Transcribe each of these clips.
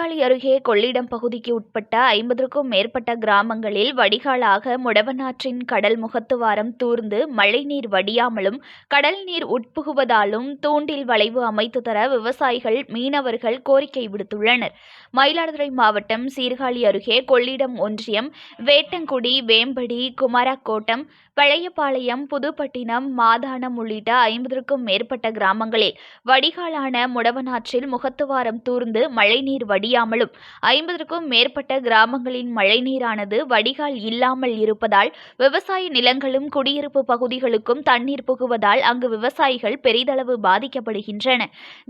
அருகே கொள்ளிடம் பகுதிக்கு உட்பட்ட ஐம்பதற்கும் மேற்பட்ட கிராமங்களில் வடிகாலாக முடவனாற்றின் கடல் முகத்துவாரம் தூர்ந்து மழைநீர் வடியாமலும் கடல் நீர் உட்புகுவதாலும் தூண்டில் வளைவு அமைத்து தர விவசாயிகள் மீனவர்கள் கோரிக்கை விடுத்துள்ளனர். மயிலாடுதுறை மாவட்டம் சீர்காழி அருகே கொள்ளிடம் ஒன்றியம் வேட்டங்குடி வேம்படி குமாரக்கோட்டம் பழையபாளையம் புதுப்பட்டினம் மாதானம் உள்ளிட்ட ஐம்பதற்கும் மேற்பட்ட கிராமங்களில் வடிகாலான முடவனாற்றில் முகத்துவாரம் தூர்ந்து மழைநீர் வடி வடியாமலும் ஐம்பதற்கும் மேற்பட்ட கிராமங்களின் மழைநீரானது வடிகால் இல்லாமல் இருப்பதால் விவசாய நிலங்களும் குடியிருப்பு பகுதிகளுக்கும் தண்ணீர் புகுவதால் அங்கு விவசாயிகள் பெரிதளவு பாதிக்கப்படுகின்றன.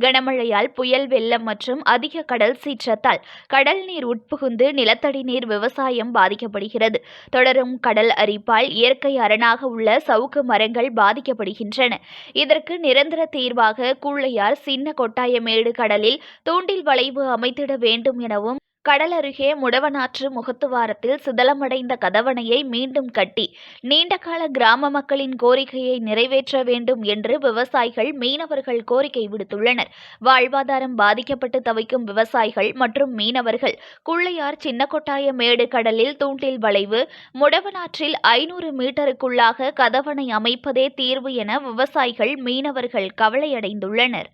கனமழையால் புயல் வெள்ளம் மற்றும் அதிக கடல் சீற்றத்தால் கடல் நீர் உட்புகுந்து நிலத்தடி நீர் விவசாயம் பாதிக்கப்படுகிறது. தொடரும் கடல் அரிப்பால் இயற்கை அரணாக உள்ள சவுக்கு மரங்கள் பாதிக்கப்படுகின்றன. இதற்கு நிரந்தர தீர்வாக கூழையார் சின்ன கொட்டாயமேடு கடலில் தூண்டில் வளைவு அமைத்திட வேண்டும் எனவும் கடல் அருகே முடவனாற்று முகத்துவாரத்தில் சிதலமடைந்த கதவணையை மீண்டும் கட்டி நீண்டகால கிராம மக்களின் கோரிக்கையை நிறைவேற்ற வேண்டும் என்று விவசாயிகள் மீனவர்கள் கோரிக்கை விடுத்துள்ளனர். வாழ்வாதாரம் பாதிக்கப்பட்டு தவிக்கும் விவசாயிகள் மற்றும் மீனவர்கள் குள்ளையார் சின்னக்கொட்டாய மேடு கடலில் தூண்டில் வளைவு முடவனாற்றில் ஐநூறு மீட்டருக்குள்ளாக கதவணை அமைப்பதே தீர்வு என விவசாயிகள் மீனவர்கள் கவலையடைந்துள்ளனர்.